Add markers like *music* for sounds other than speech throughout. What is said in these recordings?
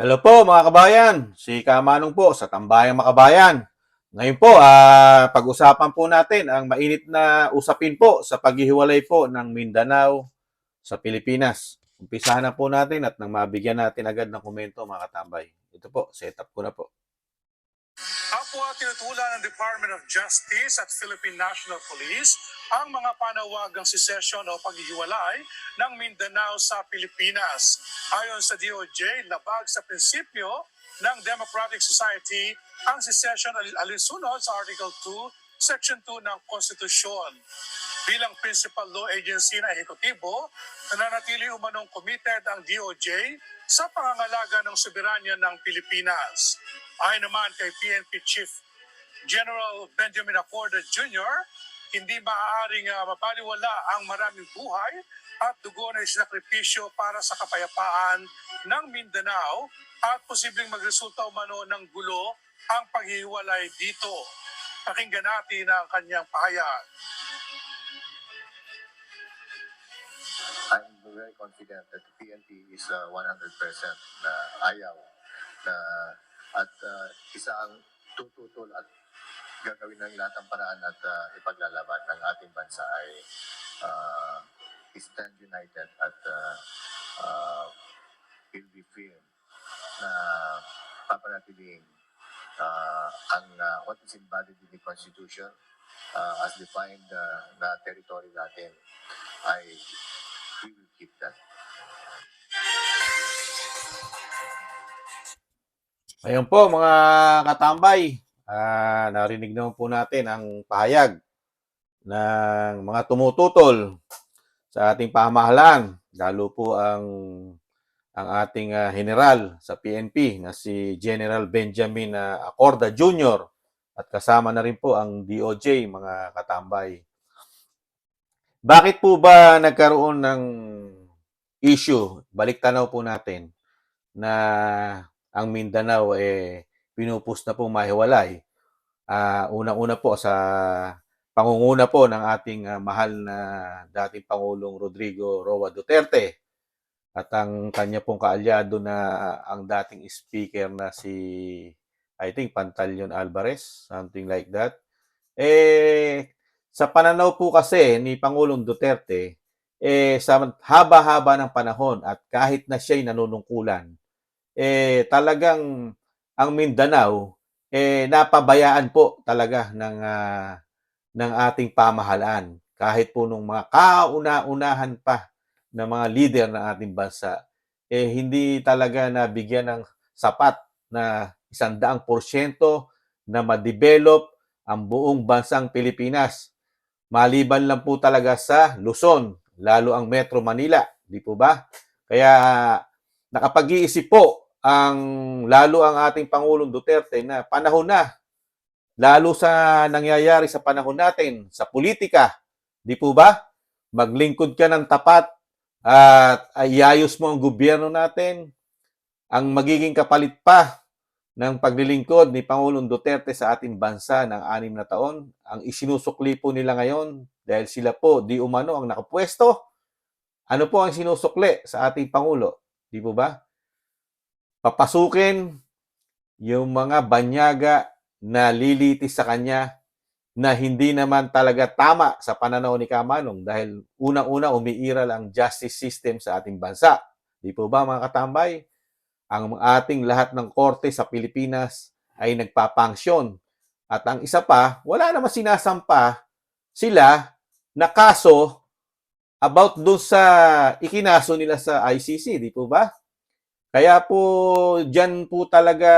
Hello po mga kabayan, si Kamanong po sa Tambayang Makabayan. Ngayon po, ah, pag-usapan po natin ang mainit na usapin po sa paghihiwalay po ng Mindanao sa Pilipinas. Umpisahan na po natin at nang mabigyan natin agad ng komento mga katambay. Ito po, setup ko na po. Kapwa tinutulan ng Department of Justice at Philippine National Police ang mga panawagang secession o paghihiwalay ng Mindanao sa Pilipinas. Ayon sa DOJ, labag sa prinsipyo ng Democratic Society ang secession al- alinsunod sa Article 2, Section 2 ng Konstitusyon. Bilang principal law agency na ehekutibo, nananatili umanong committed ang DOJ sa pangangalaga ng soberanya ng Pilipinas. Ayon naman kay PNP Chief General Benjamin Accorda Jr., hindi maaaring uh, mapaliwala ang maraming buhay at dugo na sinakripisyo para sa kapayapaan ng Mindanao at posibleng magresulta umano ng gulo ang paghihiwalay dito. Pakinggan natin ang kanyang pahayag. I'm very confident that the PNP is uh, 100% na ayaw na at uh, isa ang tututol at gagawin ng lahat ng paraan at uh, ipaglalaban ng ating bansa ay uh, stand united at uh, uh, will be firm na papanatiling uh, ang uh, what is embodied in the Constitution uh, as defined uh, na territory natin ay we will keep that. Ayun po mga katambay, ah, narinig naman po natin ang pahayag ng mga tumututol sa ating pamahalaan, lalo po ang ang ating ah, general sa PNP na si General Benjamin ah, Acorda Jr. at kasama na rin po ang DOJ mga katambay. Bakit po ba nagkaroon ng issue? Balik tanaw po natin na ang Mindanao eh pinupus na po mahiwalay. Ah, unang-una po sa pangunguna po ng ating ah, mahal na dating Pangulong Rodrigo Roa Duterte at ang kanya pong kaalyado na ah, ang dating speaker na si I think Pantaleon Alvarez, something like that. Eh sa pananaw po kasi ni Pangulong Duterte eh sa haba-haba ng panahon at kahit na siya'y nanunungkulan eh talagang ang Mindanao eh napabayaan po talaga ng ah, ng ating pamahalaan kahit po nung mga kauna-unahan pa ng mga leader ng ating bansa eh hindi talaga nabigyan ng sapat na isandaang porsyento na ma-develop ang buong bansang Pilipinas. Maliban lang po talaga sa Luzon, lalo ang Metro Manila, di po ba? Kaya nakapag-iisip po ang lalo ang ating Pangulong Duterte na panahon na lalo sa nangyayari sa panahon natin sa politika, di po ba? Maglingkod ka ng tapat at ayayos mo ang gobyerno natin. Ang magiging kapalit pa ng paglilingkod ni Pangulong Duterte sa ating bansa ng anim na taon, ang isinusukli po nila ngayon dahil sila po di umano ang nakapwesto. Ano po ang sinusukli sa ating Pangulo? Di po ba? Papasukin yung mga banyaga na lilitis sa kanya na hindi naman talaga tama sa pananaw ni Kamanong dahil unang-una umiiral ang justice system sa ating bansa. Di po ba mga katambay? Ang ating lahat ng korte sa Pilipinas ay nagpapangsyon. At ang isa pa, wala naman sinasampa sila na kaso about doon sa ikinaso nila sa ICC, di po ba? Kaya po diyan po talaga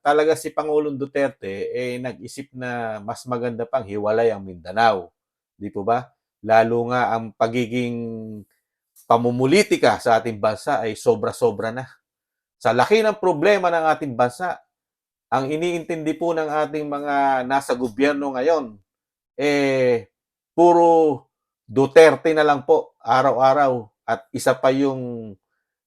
talaga si Pangulong Duterte eh nag-isip na mas maganda pang hiwalay ang Mindanao. Di po ba? Lalo nga ang pagiging pamumulitika sa ating bansa ay sobra-sobra na. Sa laki ng problema ng ating bansa, ang iniintindi po ng ating mga nasa gobyerno ngayon eh puro Duterte na lang po araw-araw at isa pa yung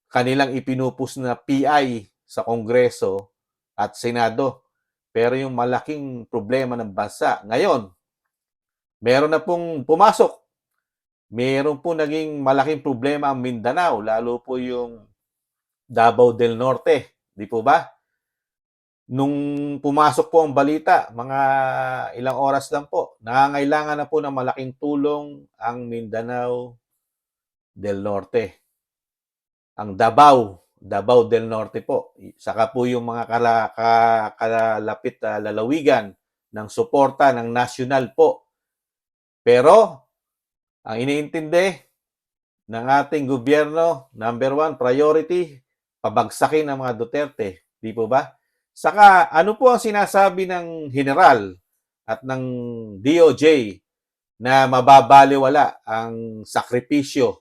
kanilang ipinupus na PI sa Kongreso at Senado. Pero yung malaking problema ng bansa ngayon, meron na pong pumasok. Meron po naging malaking problema ang Mindanao, lalo po yung Davao del Norte. di po ba? Nung pumasok po ang balita, mga ilang oras lang po, nangangailangan na po ng malaking tulong ang Mindanao del Norte. Ang Davao, Davao del Norte po. Saka po yung mga kala, ka, kalalapit na lalawigan ng suporta ng national po. Pero, ang iniintindi ng ating gobyerno, number one, priority, pabagsakin ang mga Duterte. Di po ba? Saka, ano po ang sinasabi ng general at ng DOJ na mababaliwala ang sakripisyo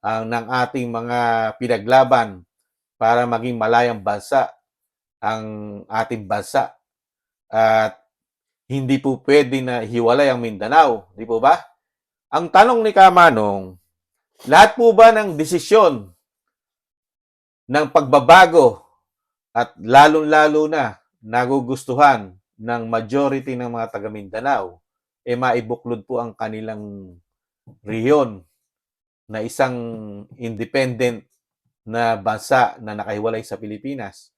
ang ng ating mga pinaglaban para maging malayang bansa ang ating bansa. At hindi po pwede na hiwalay ang Mindanao. Di po ba? Ang tanong ni Kamanong, lahat po ba ng desisyon ng pagbabago at lalong-lalo na nagugustuhan ng majority ng mga taga Mindanao, e maibuklod po ang kanilang riyon na isang independent na bansa na nakahiwalay sa Pilipinas.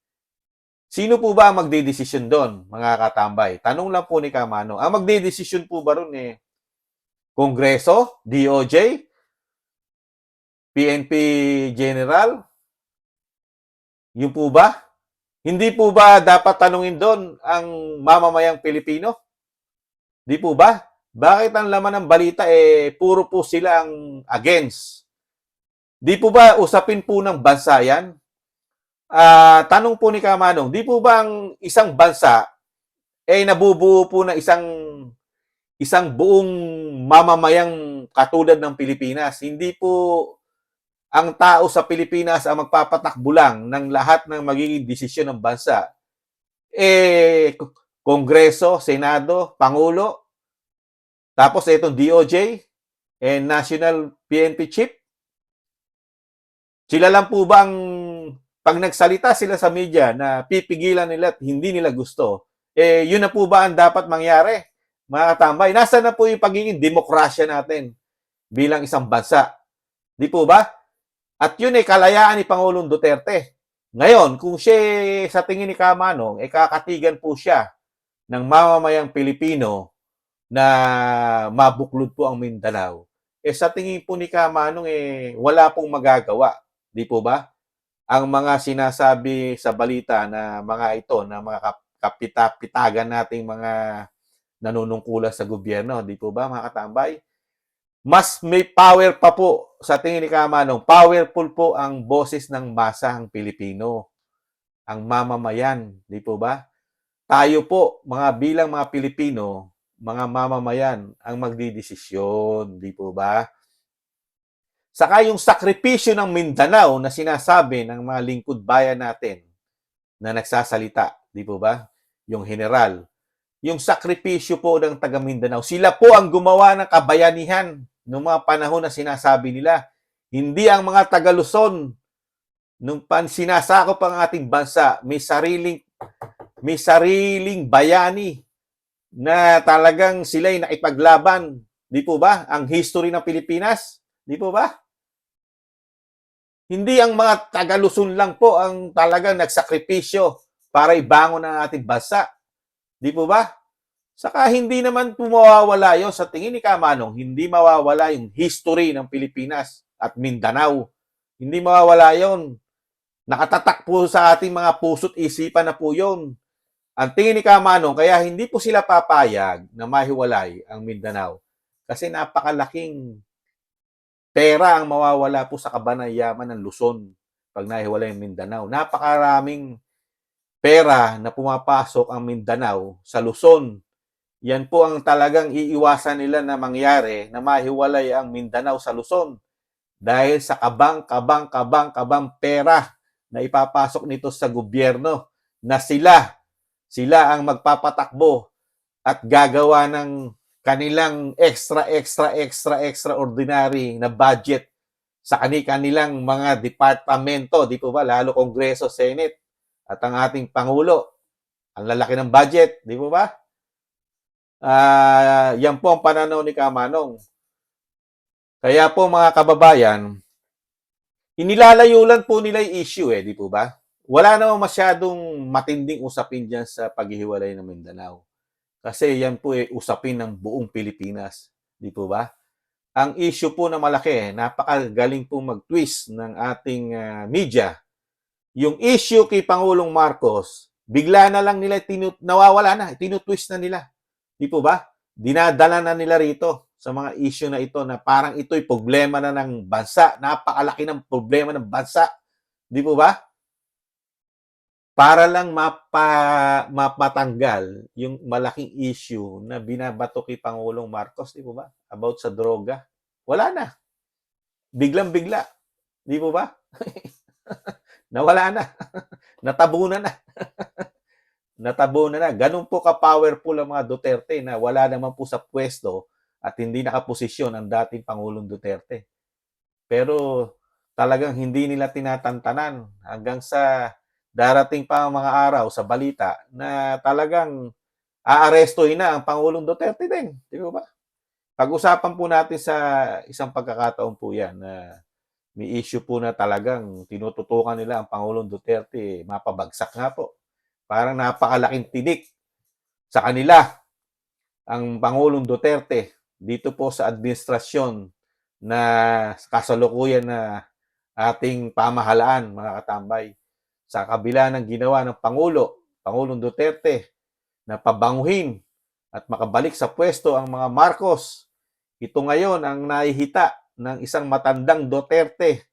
Sino po ba ang magdedesisyon doon, mga katambay? Tanong lang po ni Kamano. Ang magdedesisyon po ba ron eh, Kongreso, DOJ, PNP General? Yun po ba? Hindi po ba dapat tanungin doon ang mamamayang Pilipino? Di po ba? Bakit ang laman ng balita eh puro po sila ang against? Di po ba usapin po ng bansa yan? Ah, tanong po ni Kamanong, di po ba ang isang bansa eh nabubuo po ng isang isang buong mamamayang katulad ng Pilipinas? Hindi po ang tao sa Pilipinas ang magpapatakbo lang ng lahat ng magiging desisyon ng bansa. Eh, Kongreso, Senado, Pangulo, tapos itong DOJ, and National PNP Chief. Sila lang po ba ang pag nagsalita sila sa media na pipigilan nila at hindi nila gusto, eh yun na po ba ang dapat mangyari? Mga katambay, nasa na po yung pagiging demokrasya natin bilang isang bansa? Di po ba? At yun ay kalayaan ni Pangulong Duterte. Ngayon, kung siya sa tingin ni Kamanong, eh kakatigan po siya ng mamamayang Pilipino na mabuklod po ang Mindanao. Eh sa tingin po ni Kamanong, eh wala pong magagawa. Di po ba? Ang mga sinasabi sa balita na mga ito, na mga kap- kapita-pitagan nating mga nanunungkulan sa gobyerno, di po ba mga katambay? mas may power pa po sa tingin ni Kamanong. Powerful po ang boses ng masang Pilipino. Ang mamamayan, di po ba? Tayo po, mga bilang mga Pilipino, mga mamamayan, ang magdidesisyon, di po ba? Saka yung sakripisyo ng Mindanao na sinasabi ng mga lingkod bayan natin na nagsasalita, di po ba? Yung general. Yung sakripisyo po ng taga Mindanao, sila po ang gumawa ng kabayanihan noong mga panahon na sinasabi nila. Hindi ang mga taga Luzon nung pan sinasakop ang ating bansa, may sariling may sariling bayani na talagang sila'y nakipaglaban. Di po ba? Ang history ng Pilipinas. Di po ba? Hindi ang mga taga Luzon lang po ang talagang nagsakripisyo para ibangon ang ating bansa. Di po ba? Saka hindi naman mawawala yun sa tingin ni Kamanong, hindi mawawala yung history ng Pilipinas at Mindanao. Hindi mawawala yon. Nakatatak po sa ating mga puso't isipan na po yon. Ang tingin ni Kamanong, kaya hindi po sila papayag na mahiwalay ang Mindanao. Kasi napakalaking pera ang mawawala po sa kabanayaman ng Luzon pag nahiwalay ang Mindanao. Napakaraming pera na pumapasok ang Mindanao sa Luzon yan po ang talagang iiwasan nila na mangyari na mahiwalay ang Mindanao sa Luzon dahil sa kabang, kabang, kabang, kabang pera na ipapasok nito sa gobyerno na sila, sila ang magpapatakbo at gagawa ng kanilang extra, extra, extra, extraordinary na budget sa kanilang mga departamento, di po ba? Lalo Kongreso, Senate at ang ating Pangulo. Ang lalaki ng budget, di po ba? Ah, yan po ang pananaw ni Kamanong. Kaya po mga kababayan, inilalayo lang po nila yung issue eh, di po ba? wala namang masyadong matinding usapin dyan sa paghihiwalay ng Mindanao. Kasi yan po ay usapin ng buong Pilipinas. Di po ba? Ang issue po na malaki, napakagaling po mag-twist ng ating ah, media. Yung issue kay Pangulong Marcos, bigla na lang nila tinu- nawawala na, tinutwist na nila. Di po ba? Dinadala na nila rito sa mga issue na ito na parang ito'y problema na ng bansa. Napakalaki ng problema ng bansa. Di po ba? Para lang mapa, mapatanggal yung malaking issue na binabato kay Pangulong Marcos, di po ba? About sa droga. Wala na. Biglang-bigla. Di po ba? *laughs* Nawala na. *laughs* Natabunan na. *laughs* Natabunan na. Ganun po ka-powerful ang mga Duterte na wala naman po sa pwesto at hindi nakaposisyon ang dating Pangulong Duterte. Pero talagang hindi nila tinatantanan hanggang sa darating pa ang mga araw sa balita na talagang aarestuhin na ang Pangulong Duterte din. Di ba? Pag-usapan po natin sa isang pagkakataon po yan na may issue po na talagang tinututukan nila ang Pangulong Duterte mapabagsak nga po. Parang napakalaking tinik sa kanila ang Pangulong Duterte dito po sa administrasyon na kasalukuyan na ating pamahalaan, mga katambay. Sa kabila ng ginawa ng Pangulo, Pangulong Duterte, na pabanguhin at makabalik sa pwesto ang mga Marcos. Ito ngayon ang naihita ng isang matandang Duterte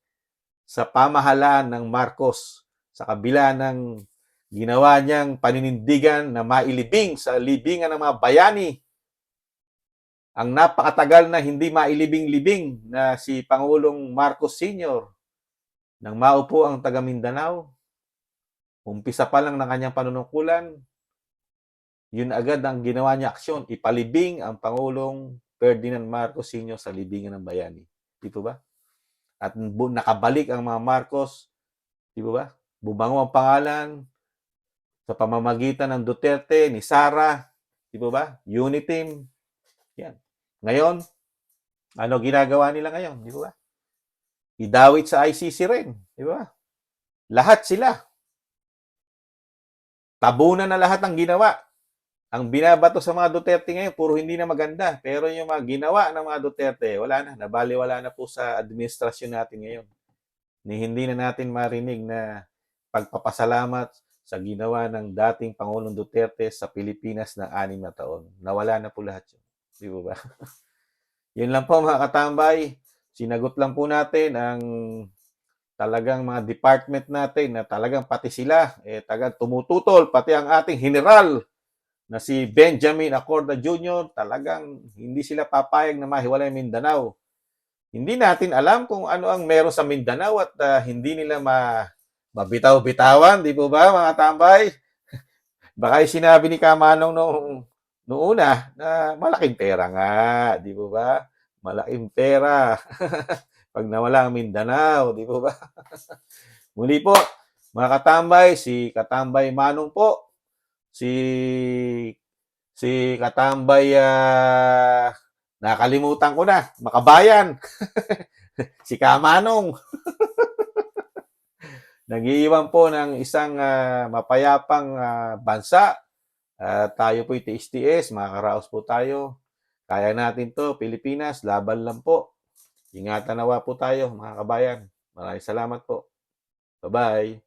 sa pamahalaan ng Marcos sa kabila ng ginawa niyang paninindigan na mailibing sa libingan ng mga bayani ang napakatagal na hindi mailibing-libing na si Pangulong Marcos Sr. Nang maupo ang taga Mindanao, umpisa pa lang ng kanyang panunungkulan, yun agad ang ginawa niya aksyon, ipalibing ang Pangulong Ferdinand Marcos Sr. sa libingan ng bayani. Di ba? At nakabalik ang mga Marcos, di ba? Bumango ang pangalan sa pamamagitan ng Duterte, ni Sara, di po ba? Uniteam. Yan. Ngayon, ano ginagawa nila ngayon, di ba? Idawit sa ICC rin, di ba? Lahat sila. Tabunan na lahat ang ginawa. Ang binabato sa mga Duterte ngayon, puro hindi na maganda. Pero yung mga ginawa ng mga Duterte, wala na. Nabaliwala na po sa administrasyon natin ngayon. Ni hindi na natin marinig na pagpapasalamat sa ginawa ng dating Pangulong Duterte sa Pilipinas na anim na taon. Nawala na po lahat yun. Di ba ba? *laughs* Yun lang po mga katambay. Sinagot lang po natin ang talagang mga department natin na talagang pati sila eh tagang tumututol pati ang ating general na si Benjamin Acorda Jr. talagang hindi sila papayag na mahiwalay Mindanao. Hindi natin alam kung ano ang meron sa Mindanao at ah, hindi nila ma mabitaw-bitawan, di po ba mga tambay? *laughs* Baka sinabi ni Kamanong noong noong una na malaking pera nga, di po ba? Malaking pera. *laughs* Pag nawala ang Mindanao, di po ba? *laughs* Muli po, mga katambay, si Katambay Manong po, si si Katambay ah, nakalimutan ko na, Makabayan, si Kamanong. Nag-iiwan po ng isang ah, mapayapang ah, bansa at tayo po tiis-tiis, makakaraos po tayo. Kaya natin to, Pilipinas, laban lang po. Ingatan nawa po tayo, mga kabayan. Maraming salamat po. Bye-bye.